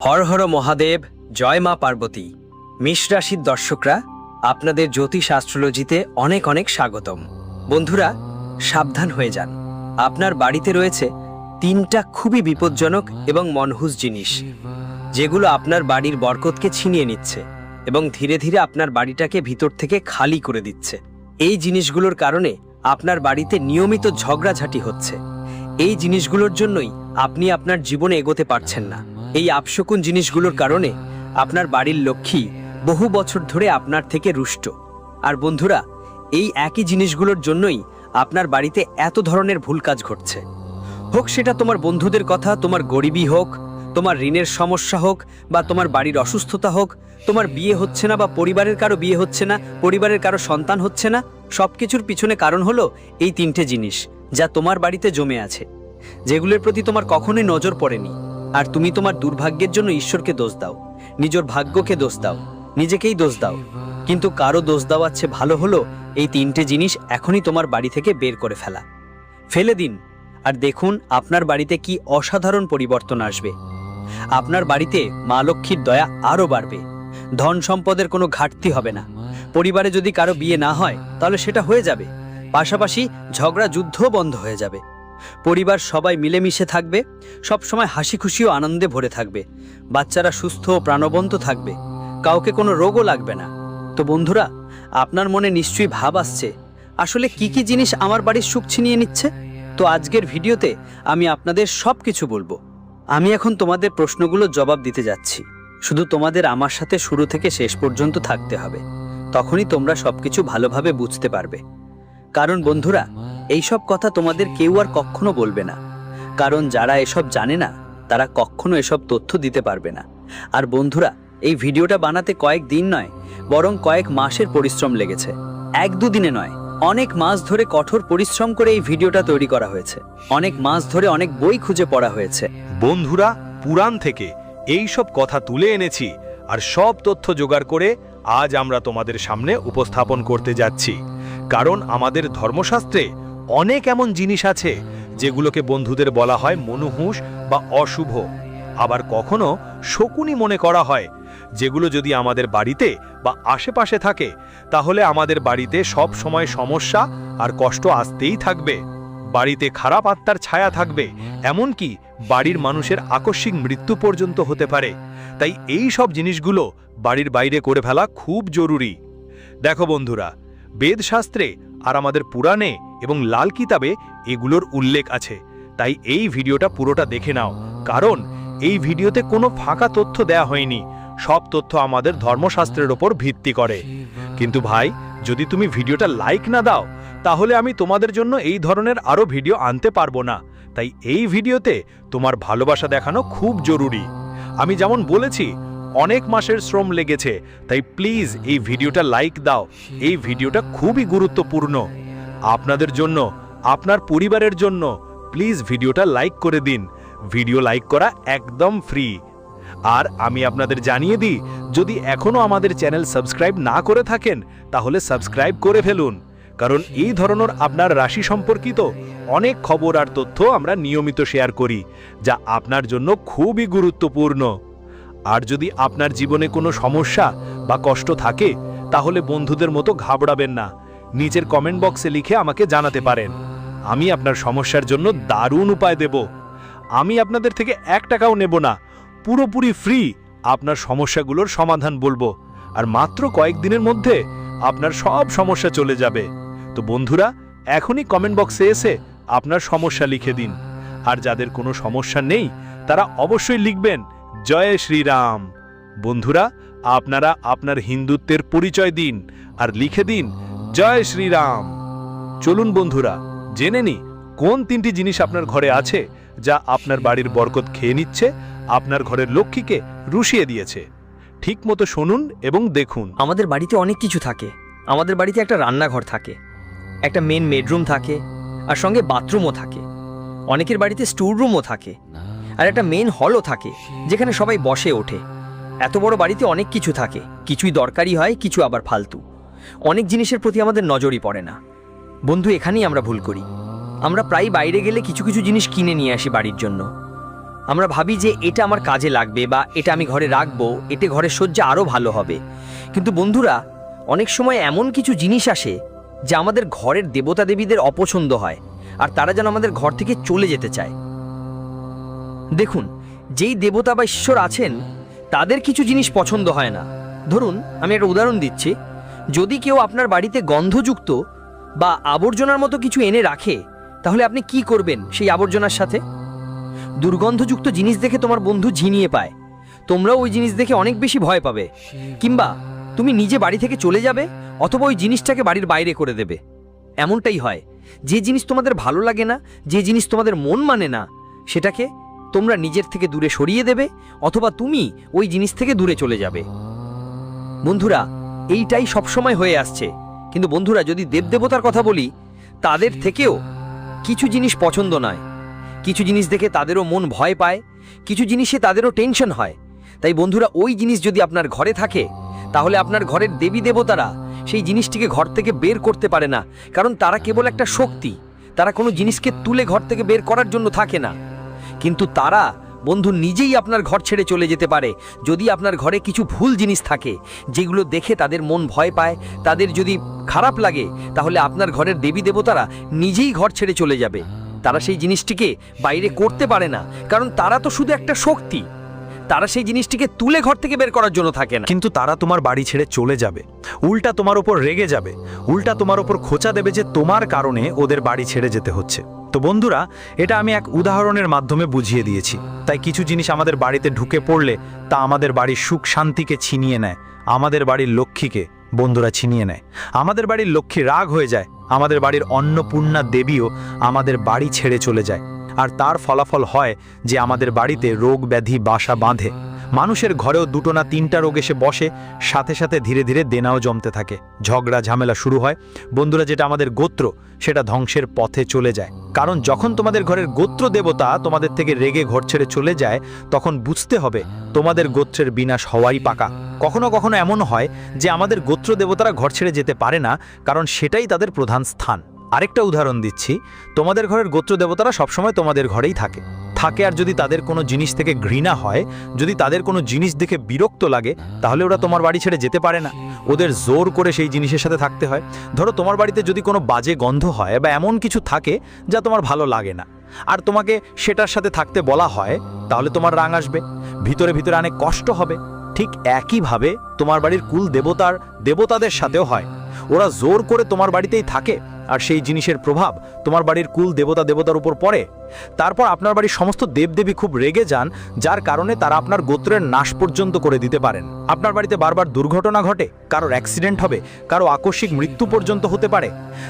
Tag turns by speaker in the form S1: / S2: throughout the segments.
S1: হর হর মহাদেব, জয় মা পার্বতী। মেষ রাশির দর্শকরা, আপনাদের জ্যোতিষ অ্যাস্ট্রোলজিতে অনেক অনেক স্বাগতম। বন্ধুরা, সাবধান হয়ে যান। আপনার বাড়িতে রয়েছে তিনটা খুবই বিপজ্জনক এবং মনহুস জিনিস, যেগুলো আপনার বাড়ির বরকতকে ছিনিয়ে নিচ্ছে এবং ধীরে ধীরে আপনার বাড়িটাকে ভিতর থেকে খালি করে দিচ্ছে। এই জিনিসগুলোর কারণে আপনার বাড়িতে নিয়মিত ঝগড়াঝাটি হচ্ছে। এই জিনিসগুলোর জন্যই আপনি আপনার জীবনে এগোতে পারছেন না। এই আপশকুন জিনিসগুলোর কারণে আপনার বাড়ির লক্ষ্মী বহু বছর ধরে আপনার থেকে রুষ্ট। আর বন্ধুরা, এই একই জিনিসগুলোর জন্যই আপনার বাড়িতে এত ধরনের ভুল কাজ ঘটছে। হোক সেটা তোমার বন্ধুদের কথা, তোমার গরিবী হোক, তোমার ঋণের সমস্যা হোক, বা তোমার বাড়ির অসুস্থতা হোক, তোমার বিয়ে হচ্ছে না বা পরিবারের কারও বিয়ে হচ্ছে না, পরিবারের কারও সন্তান হচ্ছে না, সবকিছুর পিছনে কারণ হলো এই তিনটে জিনিস, যা তোমার বাড়িতে জমে আছে, যেগুলোর প্রতি তোমার কখনোই নজর পড়েনি। আর তুমি তোমার দুর্ভাগ্যের জন্য ঈশ্বরকে দোষ দাও। নিজের ভাগ্যকে দোষ দাও। নিজেকেই দোষ দাও। কিন্তু কারও দোষ দেওয়ার চেয়ে ভালো হলো এই তিনটে জিনিস এখনই তোমার বাড়ি থেকে বের করে ফেলা। ফেলে দিন। আর দেখুন আপনার বাড়িতে কি অসাধারণ পরিবর্তন আসবে। আপনার বাড়িতে মা লক্ষ্মীর দয়া আরও বাড়বে। ধন সম্পদের কোনো ঘাটতি হবে না। পরিবারে যদি কারও বিয়ে না হয়, তাহলে সেটা হয়ে যাবে। পাশাপাশি ঝগড়া যুদ্ধও বন্ধ হয়ে যাবে। পরিবার সবাই মিলেমিশে থাকবে, সবসময় হাসি খুশি ও আনন্দে ভরে থাকবে। বাচ্চারা সুস্থ ও প্রাণবন্ত থাকবে। কাউকে কোনো রোগও লাগবে না। তো বন্ধুরা, আপনার মনে নিশ্চয়ই ভাব আসছে, আসলে কি কি জিনিস আমার বাড়ির সুখ ছিনিয়ে নিচ্ছে? তো আজকের ভিডিওতে আমি আপনাদের সব কিছু বলব। আমি এখন তোমাদের প্রশ্নগুলোর জবাব দিতে যাচ্ছি। শুধু তোমাদের আমার সাথে শুরু থেকে শেষ পর্যন্ত থাকতে হবে। তখনই তোমরা সবকিছু ভালোভাবে বুঝতে পারবে। কারণ বন্ধুরা, এইসব কথা তোমাদের কেউ আর কখনো বলবে না। কারণ যারা এসব জানে না, তারা কখনো এসব তথ্য দিতে পারবে না। আর বন্ধুরা, এই ভিডিওটা বানাতে কয়েক দিন নয়, বরং কয়েক মাসের পরিশ্রম লেগেছে। এক দুদিনে নয়, অনেক মাস ধরে কঠোর পরিশ্রম করে এই ভিডিওটা তৈরি করা হয়েছে। অনেক মাস ধরে অনেক বই খুঁজে পড়া হয়েছে।
S2: বন্ধুরা, পুরাণ থেকে এই সব কথা তুলে এনেছি, আর সব তথ্য জোগাড় করে আজ আমরা তোমাদের সামনে উপস্থাপন করতে যাচ্ছি। কারণ আমাদের ধর্মশাস্ত্রে অনেক এমন জিনিস আছে যেগুলোকে বন্ধুদের বলা হয় মনুহুস বা অশুভ। আবার কখনো শকুনি মনে করা হয় যেগুলো যদি আমাদের বাড়িতে বা আশেপাশে থাকে, তাহলে আমাদের বাড়িতে সব সময় সমস্যা আর কষ্ট আসতেই থাকবে। বাড়িতে খারাপ আত্মার ছায়া থাকবে, এমনকি বাড়ির মানুষের আকস্মিক মৃত্যু পর্যন্ত হতে পারে। তাই এই সব জিনিসগুলো বাড়ির বাইরে করে ফেলা খুব জরুরি। দেখো বন্ধুরা বেদশাস্ত্রে আর আমাদের পুরাণে এবং লাল কিতাবে এগুলোর উল্লেখ আছে। তাই এই ভিডিওটা পুরোটা দেখে নাও। কারণ এই ভিডিওতে কোনো ফাঁকা তথ্য দেয়া হয়নি। সব তথ্য আমাদের ধর্মশাস্ত্রের ওপর ভিত্তি করে। কিন্তু ভাই, যদি তুমি ভিডিওটা লাইক না দাও, তাহলে আমি তোমাদের জন্য এই ধরনের আরও ভিডিও আনতে পারব না। তাই এই ভিডিওতে তোমার ভালোবাসা দেখানো খুব জরুরি। আমি যেমন বলেছি অনেক মাসের শ্রম লেগেছে, তাই প্লিজ এই ভিডিওটা লাইক দাও। এই ভিডিওটা খুবই গুরুত্বপূর্ণ। আপনাদের জন্য, আপনার পরিবারের জন্য প্লিজ ভিডিওটা লাইক করে দিন। ভিডিও লাইক করা একদম ফ্রি আর আমি আপনাদের জানিয়ে দিই, যদি এখনও আমাদের চ্যানেল সাবস্ক্রাইব না করে থাকেন, তাহলে সাবস্ক্রাইব করে ফেলুন। কারণ এই ধরনের আপনার রাশি সম্পর্কিত অনেক খবর আর তথ্য আমরা নিয়মিত শেয়ার করি, যা আপনার জন্য খুবই গুরুত্বপূর্ণ। আর যদি আপনার জীবনে কোনো সমস্যা বা কষ্ট থাকে, তাহলে বন্ধুদের মতো ঘাবড়াবেন না। নিচের কমেন্ট বক্সে লিখে আমাকে জানাতে পারেন। আমি আপনার সমস্যার জন্য দারুণ উপায় দেব। আমি আপনাদের থেকে এক টাকাও নেব না। পুরোপুরি ফ্রি আপনার সমস্যাগুলোর সমাধান বলব। আর মাত্র কয়েকদিনের মধ্যে আপনার সব সমস্যা চলে যাবে। তো বন্ধুরা, এখনই কমেন্ট বক্সে এসে আপনার সমস্যা লিখে দিন। আর যাদের কোনো সমস্যা নেই, তারা অবশ্যই লিখবেন। জয় শ্রীরাম। বন্ধুরা, আপনারা আপনার হিন্দুত্বের পরিচয় দিন আর লিখে দিন, জয় শ্রীরাম। চলুন বন্ধুরা, জেনে নি, কোন তিনটি জিনিস আপনার ঘরে আছে যা আপনার বাড়ির বরকত খেয়ে নিচ্ছে, আপনার ঘরের লক্ষ্মীকে রুশিয়ে দিয়েছে? ঠিক মতো শুনুন এবং দেখুন।
S1: আমাদের বাড়িতে অনেক কিছু থাকে। আমাদের বাড়িতে একটা রান্নাঘর থাকে, একটা মেন বেডরুম থাকে, আর সঙ্গে বাথরুমও থাকে। অনেকের বাড়িতে স্টোর রুমও থাকে। আর একটা মেন হলও থাকে, যেখানে সবাই বসে ওঠে। এত বড় বাড়িতে অনেক কিছু থাকে, কিছুই দরকারি হয়, কিছু আবার ফালতু। অনেক জিনিসের প্রতি আমাদের নজরই পড়ে না। বন্ধু, এখানেই আমরা ভুল করি। আমরা প্রায় বাইরে গেলে কিছু কিছু জিনিস কিনে নিয়ে আসি বাড়ির জন্য। আমরা ভাবি যে এটা আমার কাজে লাগবে বা এটা আমি ঘরে রাখব, এতে ঘরের সজ্জা আরও ভালো হবে। কিন্তু বন্ধুরা, অনেক সময় এমন কিছু জিনিস আসে, যা আমাদের ঘরের দেবতা দেবীদের অপছন্দ হয়, আর তারা যেন আমাদের ঘর থেকে চলে যেতে চায়। দেখুন, যেই দেবতা বা ঈশ্বর আছেন, তাদের কিছু জিনিস পছন্দ হয় না। ধরুন, আমি একটা উদাহরণ দিচ্ছি। যদি কেউ আপনার বাড়িতে গন্ধযুক্ত বা আবর্জনার মতো কিছু এনে রাখে, তাহলে আপনি কি করবেন সেই আবর্জনার সাথে? দুর্গন্ধযুক্ত জিনিস দেখে তোমার বন্ধু ঝিনিয়ে পায়। তোমরাও ওই জিনিস দেখে অনেক বেশি ভয় পাবে। কিংবা তুমি নিজে বাড়ি থেকে চলে যাবে, অথবা ওই জিনিসটাকে বাড়ির বাইরে করে দেবে। এমনটাই হয়। যে জিনিস তোমাদের ভালো লাগে না, যে জিনিস তোমাদের মন মানে না, সেটাকে তোমরা নিজের থেকে দূরে সরিয়ে দেবে অথবা তুমি ওই জিনিস থেকে দূরে চলে যাবে। বন্ধুরা, এইটাই সবসময় হয়ে আসছে। কিন্তু বন্ধুরা, যদি দেবদেবতার কথা বলি, তাদের থেকেও কিছু জিনিস পছন্দ নয়। কিছু জিনিস দেখে তাদেরও মন ভয় পায়, কিছু জিনিসে তাদেরও টেনশন হয়। তাই বন্ধুরা, ওই জিনিস যদি আপনার ঘরে থাকে, তাহলে আপনার ঘরের দেবী দেবতারা সেই জিনিসটিকে ঘর থেকে বের করতে পারে না। কারণ তারা কেবল একটা শক্তি। তারা কোনো জিনিসকে তুলে ঘর থেকে বের করার জন্য থাকে না। কিন্তু তারা, বন্ধু নিজেই আপনার ঘর ছেড়ে চলে যেতে পারে, যদি আপনার ঘরে কিছু ভুল জিনিস থাকে, যেগুলো দেখে তাদের মন ভয় পায়, তাদের যদি খারাপ লাগে, তাহলে আপনার ঘরের দেবী দেবতারা নিজেই ঘর ছেড়ে চলে যাবে। তারা সেই জিনিসটিকে বাইরে করতে পারে না, কারণ তারা তো শুধু একটা শক্তি। তারা সেই জিনিসটিকে তুলে ঘর থেকে বের করার জন্য থাকে না।
S2: কিন্তু তারা তোমার বাড়ি ছেড়ে চলে যাবে। উল্টা তোমার ওপর রেগে যাবে। উল্টা তোমার ওপর খোঁচা দেবে যে তোমার কারণে ওদের বাড়ি ছেড়ে যেতে হচ্ছে। তো বন্ধুরা, এটা আমি এক উদাহরণের মাধ্যমে বুঝিয়ে দিয়েছি। তাই কিছু জিনিস আমাদের বাড়িতে ঢুকে পড়লে তা আমাদের বাড়ির সুখ শান্তিকে ছিনিয়ে নেয়, আমাদের বাড়ির লক্ষ্মীকে বন্ধুরা ছিনিয়ে নেয়। আমাদের বাড়ির লক্ষ্মী রাগ হয়ে যায়, আমাদের বাড়ির অন্নপূর্ণা দেবীও আমাদের বাড়ি ছেড়ে চলে যায়। আর তার ফলাফল হয় যে আমাদের বাড়িতে রোগ ব্যাধি বাসা বাঁধে। মানুষের ঘরেও দুটো না তিনটা রোগ এসে বসে, সাথে সাথে ধীরে ধীরে দেনাও জমতে থাকে। ঝগড়া ঝামেলা শুরু হয়। বন্ধুরা, যেটা আমাদের গোত্র, সেটা ধ্বংসের পথে চলে যায়। কারণ যখন তোমাদের ঘরের গোত্র দেবতা তোমাদের থেকে রেগে ঘর ছেড়ে চলে যায়, তখন বুঝতে হবে তোমাদের গোত্রের বিনাশ হওয়াই পাকা। কখনো কখনো এমন হয় যে আমাদের গোত্র দেবতারা ঘর ছেড়ে যেতে পারে না, কারণ সেটাই তাদের প্রধান স্থান। আরেকটা উদাহরণ দিচ্ছি, তোমাদের ঘরের গোত্র দেবতারা সবসময় তোমাদের ঘরেই থাকে। থাকে আর যদি তাদের কোনো জিনিস থেকে ঘৃণা হয়, যদি তাদের কোনো জিনিস দেখে বিরক্ত লাগে, তাহলে ওরা তোমার বাড়ি ছেড়ে যেতে পারে না। ওদের জোর করে সেই জিনিসের সাথে থাকতে হয়। ধরো তোমার বাড়িতে যদি কোনো বাজে গন্ধ হয় বা এমন কিছু থাকে যা তোমার ভালো লাগে না, আর তোমাকে সেটার সাথে থাকতে বলা হয়, তাহলে তোমার রাগ আসবে। ভিতরে ভিতরে অনেক কষ্ট হবে। ঠিক একইভাবে তোমার বাড়ির কুল দেবতার দেবতাদের সাথেও হয়। ওরা জোর করে তোমার বাড়িতেই থাকে। আর সেই জিনিসের প্রভাব তোমার বাড়ির কুল দেবতা দেবতার উপর পড়ে। তারপর আপনার বাড়ির সমস্ত দেবদেবী খুব রেগে যান, যার কারণে তারা আপনার গোত্রের নাশ পর্যন্ত করে দিতে পারেন। আপনার বাড়িতে বারবার দুর্ঘটনা ঘটে, কারোর অ্যাক্সিডেন্ট হবে, কারও আকস্মিক মৃত্যু পর্যন্ত হতে পারে।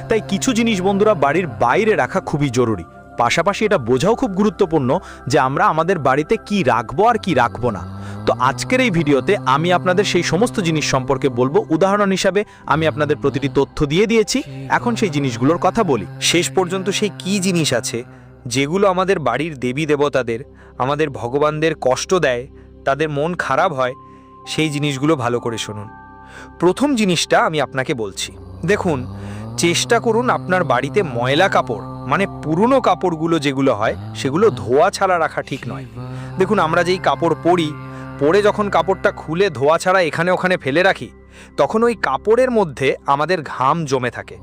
S2: তাই কিছু জিনিস বন্ধুরা বাড়ির বাইরে রাখা খুবই জরুরি। পাশাপাশি এটা বোঝাও খুব গুরুত্বপূর্ণ যে আমরা আমাদের বাড়িতে কি রাখব আর কি রাখব না। তো আজকের এই ভিডিওতে আমি আপনাদের সেই সমস্ত জিনিস সম্পর্কে বলব। উদাহরণ হিসাবে আমি আপনাদের প্রতিটি তথ্য দিয়ে দিয়েছি। এখন সেই জিনিসগুলোর কথা বলি।
S1: শেষ পর্যন্ত সেই কি জিনিস আছে যেগুলো আমাদের বাড়ির দেবী দেবতাদের, আমাদের ভগবানদের কষ্ট দেয়, তাদের মন খারাপ হয়, সেই জিনিসগুলো ভালো করে শুনুন। প্রথম জিনিসটা আমি আপনাকে বলছি। দেখুন, চেষ্টা করুন আপনার বাড়িতে ময়লা কাপড় মানে পুরনো কাপড়গুলো যেগুলো হয়, সেগুলো ধোয়া ছাড়া রাখা ঠিক নয়। দেখুন, আমরা যেই কাপড় পরি পরে যখন কাপড়টা খুলে ধোয়া ছাড়া এখানে ওখানে ফেলে রাখি, তখন ওই কাপড়ের মধ্যে আমাদের ঘাম জমে থাকে।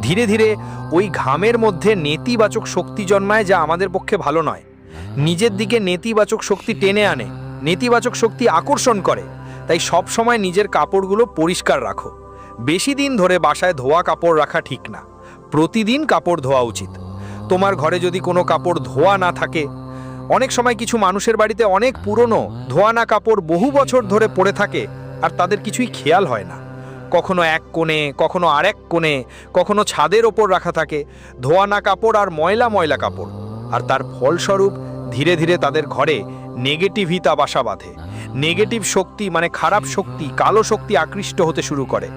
S1: ধীরে ধীরে ওই ঘামের মধ্যে নেতিবাচক শক্তি জন্মায় যা আমাদের পক্ষে ভালো নয়। নিজের দিকে নেতিবাচক শক্তি টেনে আনে, নেতিবাচক শক্তি আকর্ষণ করে। তাই সব সময় নিজের কাপড়গুলো পরিষ্কার রাখো। বেশি দিন ধরে বাসায় ধোয়া কাপড় রাখা ঠিক না। প্রতিদিন কাপড় ধোয়া উচিত। তোমার ঘরে যদি কোনো কাপড় ধোয়া না থাকে অনেক সময় কিছু মানুষের বাড়িতে অনেক পুরনো ধোয়ানা কাপড় বহু বছর ধরে পড়ে থাকে আর তাদের কিছুই খেয়াল হয় না। কখনো এক কোণে, কখনো আরেক কোণে, কখনো ছাদের ওপর রাখা থাকে। ধোয়ানা কাপড় আর ময়লা ময়লা কাপড়। আর তার ফলস্বরূপ ধীরে ধীরে তাদের ঘরে নেগেটিভিতা বাসা বাঁধে। নেগেটিভ শক্তি মানে খারাপ শক্তি, কালো শক্তি আকৃষ্ট হতে শুরু করে।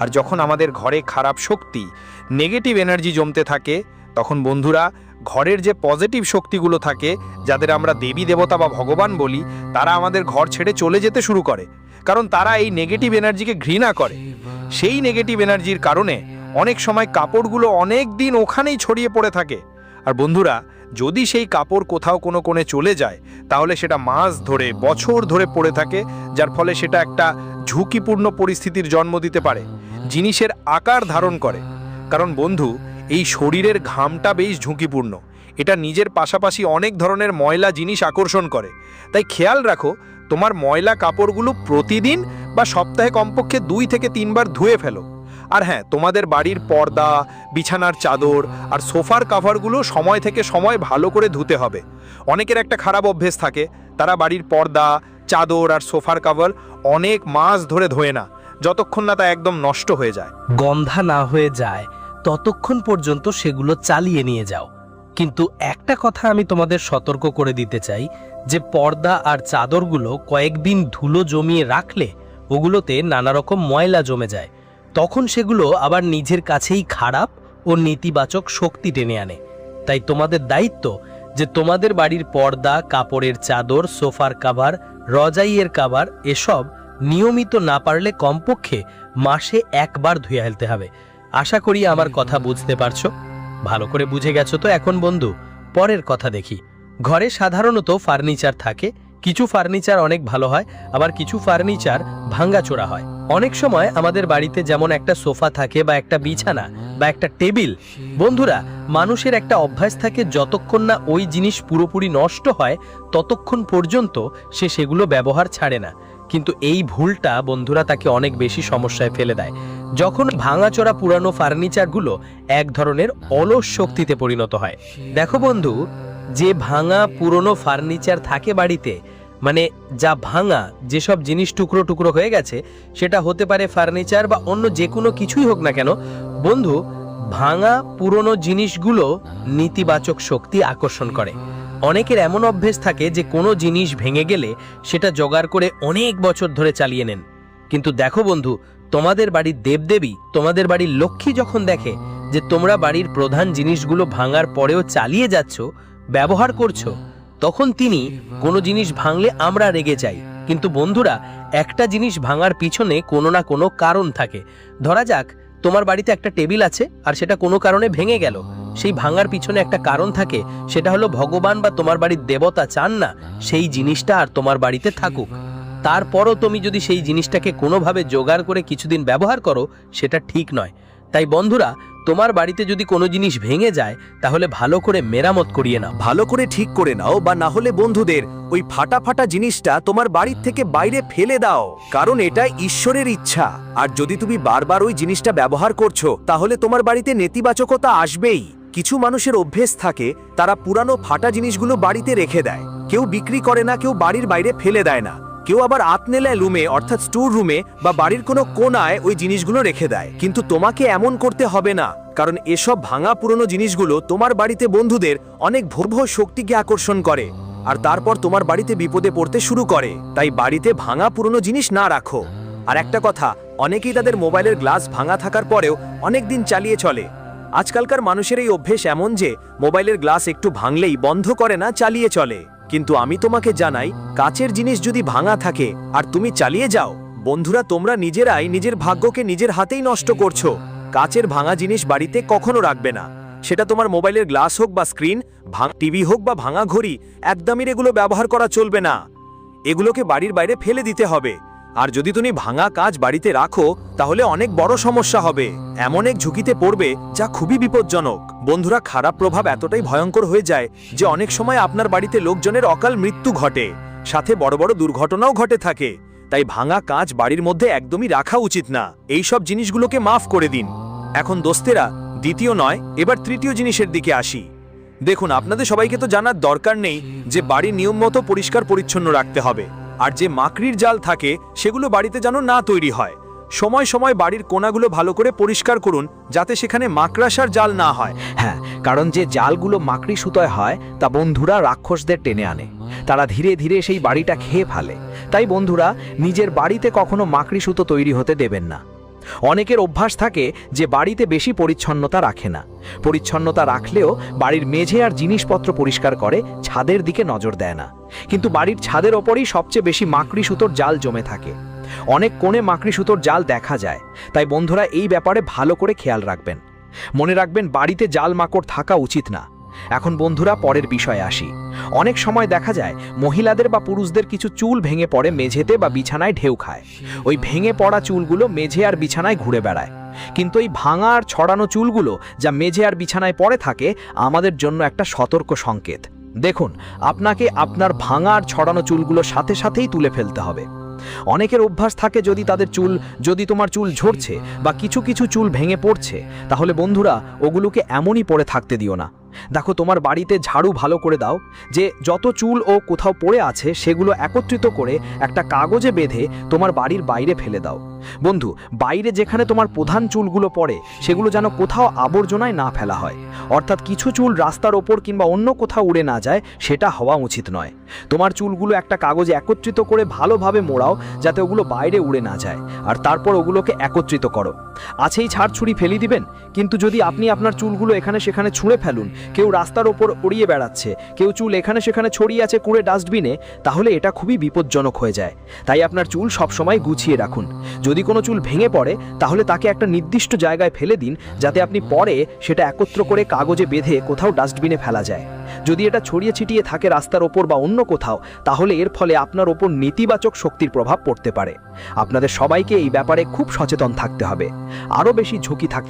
S1: আর যখন আমাদের ঘরে খারাপ শক্তি নেগেটিভ এনার্জি জমতে থাকে, তখন বন্ধুরা ঘরের যে পজিটিভ শক্তিগুলো থাকে, যাদের আমরা দেবী, দেবতা বা ভগবান বলি, তারা আমাদের ঘর ছেড়ে চলে যেতে শুরু করে। কারণ তারা এই নেগেটিভ এনার্জিকে ঘৃণা করে। সেই নেগেটিভ এনার্জির কারণে অনেক সময় কাপড়গুলো অনেক দিন ওখানেই ছড়িয়ে পড়ে থাকে। আর বন্ধুরা,
S3: যদি সেই কাপড় কোথাও কোনো কোণে চলে যায়, তাহলে সেটা মাস ধরে, বছর ধরে পড়ে থাকে, যার ফলে সেটা একটা ঝুঁকিপূর্ণ পরিস্থিতির জন্ম দিতে পারে, জিনিসের আকার ধারণ করে। কারণ বন্ধু এই শরীরের ঘামটা বেশ ঝুঁকিপূর্ণ। এটা নিজের পাশাপাশি অনেক ধরনের ময়লা জিনিস আকর্ষণ করে। তাই খেয়াল রাখো, তোমার ময়লা কাপড়গুলো প্রতিদিন বা সপ্তাহে কমপক্ষে দুই থেকে তিনবার ধুয়ে ফেলো। আর হ্যাঁ তোমাদের বাড়ির পর্দা, বিছানার চাদর আর সোফার কাভারগুলো সময় থেকে সময় ভালো করে ধুতে হবে। অনেকের একটা খারাপ অভ্যেস থাকে, তারা বাড়ির পর্দা, চাদর আর সোফার কাভার অনেক মাস ধরে ধোয়ে না, যতক্ষণ না তা একদম নষ্ট হয়ে যায়।
S4: গন্ধা না হয়ে যায়। ততক্ষণ পর্যন্ত সেগুলো চালিয়ে নিয়ে যাও। কিন্তু একটা কথা আমি তোমাদের সতর্ক করে দিতে চাই, যে পর্দা আর চাদরগুলো কয়েকদিন ধুলো জমিয়ে রাখলে ওগুলোতে নানা রকম ময়লা জমে যায়। তখন সেগুলো আবার নিজের কাছেই খারাপ ও নেতিবাচক শক্তি টেনে আনে। তাই তোমাদের দায়িত্ব যে তোমাদের বাড়ির পর্দা, কাপড়ের চাদর, সোফার কাভার, রজাইয়ের কাভার, এসব নিয়মিত না পারলে কমপক্ষে মাসে একবার ধুয়ে ফেলতে হবে। আশা করি আমার কথা বুঝতে পারছ। ভালো করে বুঝে গেছো তো এখন, বন্ধু? পরের কথা দেখি। ঘরে সাধারণত ফার্নিচার থাকে। কিছু ফার্নিচার অনেক ভালো হয়, আবার কিছু ফার্নিচার ভাঙ্গাচোরা হয়। অনেক সময় আমাদের বাড়িতে যেমন একটা সোফা থাকে বা একটা বিছানা বা একটা টেবিল, বন্ধুরা, মানুষের একটা অভ্যাস থাকে যতক্ষণ না ওই জিনিস পুরোপুরি নষ্ট হয়, ততক্ষণ পর্যন্ত সে সেগুলো ব্যবহার ছাড়ে না। কিন্তু এই ভুলটা বন্ধুরা তাকে অনেক বেশি সমস্যায় ফেলে দেয়। যখন ভাঙাচোরা পুরানো ফার্নিচারগুলো এক ধরনের অলস শক্তিতে পরিণত হয়। দেখো বন্ধু, যে ভাঙা পুরনো ফার্নিচার থাকে বাড়িতে মানে যা ভাঙা, যেসব জিনিস টুকরো টুকরো হয়ে গেছে, সেটা হতে পারে ফার্নিচার বা অন্য যে কোনো কিছুই হোক না কেন, বন্ধু, ভাঙা পুরনো জিনিসগুলো নেতিবাচক শক্তি আকর্ষণ করে। অনেকের এমন অভ্যেস থাকে যে কোনো জিনিস ভেঙে গেলে সেটা জোগাড় করে অনেক বছর ধরে চালিয়ে নেন। কিন্তু দেখো বন্ধু, তোমাদের বাড়ির দেবদেবী, তোমাদের বাড়ির লক্ষ্মী যখন দেখে যে তোমরা বাড়ির প্রধান জিনিসগুলো ভাঙার পরেও চালিয়ে যাচ্ছ, ব্যবহার করছ, তখন তিনি কোনো জিনিস ভাঙলে আমরা রেগে যাই। কিন্তু বন্ধুরা, একটা জিনিস ভাঙার পিছনে কোনো না কোনো কারণ থাকে। ধরা যাক তোমার বাড়িতে একটা টেবিল আছে আর সেটা কোনো কারণে ভেঙে গেল। সেই ভাঙার পিছনে একটা কারণ থাকে, সেটা হলো ভগবান বা তোমার বাড়ির দেবতা চান না, সেই জিনিসটা আর তোমার বাড়িতে থাকুক। তারপরও তুমি যদি সেই জিনিসটাকে কোনোভাবে জোগাড় করে কিছুদিন ব্যবহার করো, সেটা ঠিক নয়। তাই বন্ধুরা, তোমার বাড়িতে যদি কোনো জিনিস ভেঙে যায়, তাহলে ভালো করে মেরামত করিয়ে নাও।
S2: ভালো করে ঠিক করে নাও বা না হলে বন্ধুদের ওই ফাটা ফাটা জিনিসটা তোমার বাড়ির থেকে বাইরে ফেলে দাও। কারণ এটা ঈশ্বরের ইচ্ছা। আর যদি তুমি বারবার ওই জিনিসটা ব্যবহার করছ, তাহলে তোমার বাড়িতে নেতিবাচকতা আসবেই। কিছু মানুষের অভ্যেস থাকে, তারা পুরানো ফাটা জিনিসগুলো বাড়িতে রেখে দেয়। কেউ বিক্রি করে না, কেউ বাড়ির বাইরে ফেলে দেয় না। কেউ আবার আতনেলায় রুমে, অর্থাৎ স্টোর রুমে বা বাড়ির কোনো কোনায় ওই জিনিসগুলো রেখে দেয়। কিন্তু তোমাকে এমন করতে হবে না, কারণ এসব ভাঙা পুরনো জিনিসগুলো তোমার বাড়িতে বন্ধুদের অনেক ভোর শক্তিকে আকর্ষণ করে, আর তারপর তোমার বাড়িতে বিপদে পড়তে শুরু করে। তাই বাড়িতে ভাঙা পুরনো জিনিস না রাখো। আর একটা কথা, অনেকেই তাদের মোবাইলের গ্লাস ভাঙা থাকার পরেও অনেক দিন চালিয়ে চলে। আজকালকার মানুষের এই অভ্যেস এমন যে, মোবাইলের গ্লাস একটু ভাঙলেই বন্ধ করে না, চালিয়ে চলে। কিন্তু আমি তোমাকে জানাই, কাচের জিনিস যদি ভাঙা থাকে, আর তুমি চালিয়ে যাও, বন্ধুরা তোমরা নিজেরাই নিজের ভাগ্যকে নিজের হাতেই নষ্ট করছ। কাচের ভাঙা জিনিস বাড়িতে কখনো রাখবে না। সেটা তোমার মোবাইলের গ্লাস হোক বা স্ক্রিন, ভাঙ, টিভি হোক বা ভাঙা ঘড়ি, একদমই এগুলো ব্যবহার করা চলবে না। এগুলোকে বাড়ির বাইরে ফেলে দিতে হবে। আর যদি তুমি ভাঙা কাজ বাড়িতে রাখো, তাহলে অনেক বড় সমস্যা হবে। এমন এক ঝুঁকিতে পড়বে যা খুবই বিপজ্জনক। বন্ধুরা, খারাপ প্রভাব এতটাই ভয়ঙ্কর হয়ে যায় যে অনেক সময় আপনার বাড়িতে লোকজনের অকাল মৃত্যু ঘটে। সাথে বড় বড় দুর্ঘটনাও ঘটে থাকে। তাই ভাঙা কাজ বাড়ির মধ্যে একদমই রাখা উচিত না। এই সব জিনিসগুলোকে মাফ করে দিন। এখন দোস্তেরা, দ্বিতীয় নয়, এবার তৃতীয় জিনিসের দিকে আসি। দেখুন, আপনাদের সবাইকে তো জানার দরকার নেই যে বাড়ি নিয়ম মতো পরিষ্কার পরিচ্ছন্ন রাখতে হবে। আর যে মাকড়ির জাল থাকে, সেগুলো বাড়িতে যেন না তৈরি হয়। সময় সময় বাড়ির কোনাগুলো ভালো করে পরিষ্কার করুন, যাতে সেখানে মাকড়াসার জাল না হয়।
S1: হ্যাঁ কারণ যে জালগুলো মাকড়ি সুতোয় হয়, তা বন্ধুরা রাক্ষসদের টেনে আনে। তারা ধীরে ধীরে সেই বাড়িটা খেয়ে ফেলে। তাই বন্ধুরা, নিজের বাড়িতে কখনো মাকড়ি সুতো তৈরি হতে দেবেন না। অনেকের অভ্যাস থাকে যে বাড়িতে বেশি পরিচ্ছন্নতা রাখে না। পরিচ্ছন্নতা রাখলেও বাড়ির মেঝে আর জিনিসপত্র পরিষ্কার করে, ছাদের দিকে নজর দেয় না। কিন্তু বাড়ির ছাদের ওপরেই সবচেয়ে বেশি মাকড়ি সুতোর জাল জমে থাকে। অনেক কোণে মাকড়ি সুতোর জাল দেখা যায়, তাই বন্ধুরা এই ব্যাপারে ভালো করে খেয়াল রাখবেন। মনে রাখবেন বাড়িতে জাল মাকড় থাকা উচিত না। এখন বন্ধুরা পরের বিষয়ে আসি। অনেক সময় দেখা যায়, মহিলাদের বা পুরুষদের কিছু চুল ভেঙে পড়ে মেঝেতে বা বিছানায় ঢেউ খায়। ওই ভেঙে পড়া চুলগুলো মেঝে আর বিছানায় ঘুরে বেড়ায়। কিন্তু এই ভাঙা আর ছড়ানো চুলগুলো যা মেঝে আর বিছানায় পড়ে থাকে, আমাদের জন্য একটা সতর্ক সংকেত। দেখুন, আপনাকে আপনার ভাঙা আর ছড়ানো চুলগুলো সাথে সাথেই তুলে ফেলতে হবে। অনেকের অভ্যাস থাকে যদি তাদের চুল, যদি তোমার চুল ঝরছে বা কিছু কিছু চুল ভেঙে পড়ছে, তাহলে বন্ধুরা, ওগুলোকে এমনই পড়ে থাকতে দিও না। দেখো তোমার বাড়িতে ঝাড়ু ভালো করে দাও, যে যত চুল ও কোথাও পড়ে আছে সেগুলো একত্রিত করে একটা কাগজে বেঁধে তোমার বাড়ির বাইরে ফেলে দাও। বন্ধু, বাইরে যেখানে তোমার প্রধান চুলগুলো পড়ে, সেগুলো যেন কোথাও আবর্জনায় না ফেলা হয়। অর্থাৎ কিছু চুল রাস্তার ওপর কিংবা অন্য কোথাও উড়ে না যায়, সেটা হওয়া উচিত নয়। তোমার চুলগুলো একটা কাগজে একত্রিত করে ভালোভাবে মোড়াও, যাতে ওগুলো বাইরে উড়ে না যায়। আর তারপর ওগুলোকে একত্রিত করো। আছেই ছাড় ছুরি ফেলি দিবেন? কিন্তু যদি আপনি আপনার চুলগুলো এখানে সেখানে ছুঁড়ে ফেলুন, কেউ রাস্তার ওপর উড়িয়ে বেড়াচ্ছে, কেউ চুল এখানে সেখানে ছড়িয়ে আছে কুড়ে ডাস্টবিনে, তাহলে এটা খুবই বিপজ্জনক হয়ে যায়। তাই আপনার চুল সবসময় গুছিয়ে রাখুন। যদি কোনো চুল ভেঙে পড়ে, তাহলে তাকে একটা নির্দিষ্ট জায়গায় ফেলে দিন, যাতে আপনি পরে সেটা একত্র করে কাগজে বেঁধে কোথাও ডাস্টবিনে ফেলা যায়। যদি এটা ছড়িয়ে ছিটিয়ে থাকে রাস্তার ওপর বা অন্য কোথাও, তাহলে এর ফলে আপনার ওপর নেতিবাচক শক্তির প্রভাব পড়তে পারে। আপনাদের সবাইকে এই ব্যাপারে খুব সচেতন থাকতে হবে। আরও বেশি ঝুঁকি থাকতে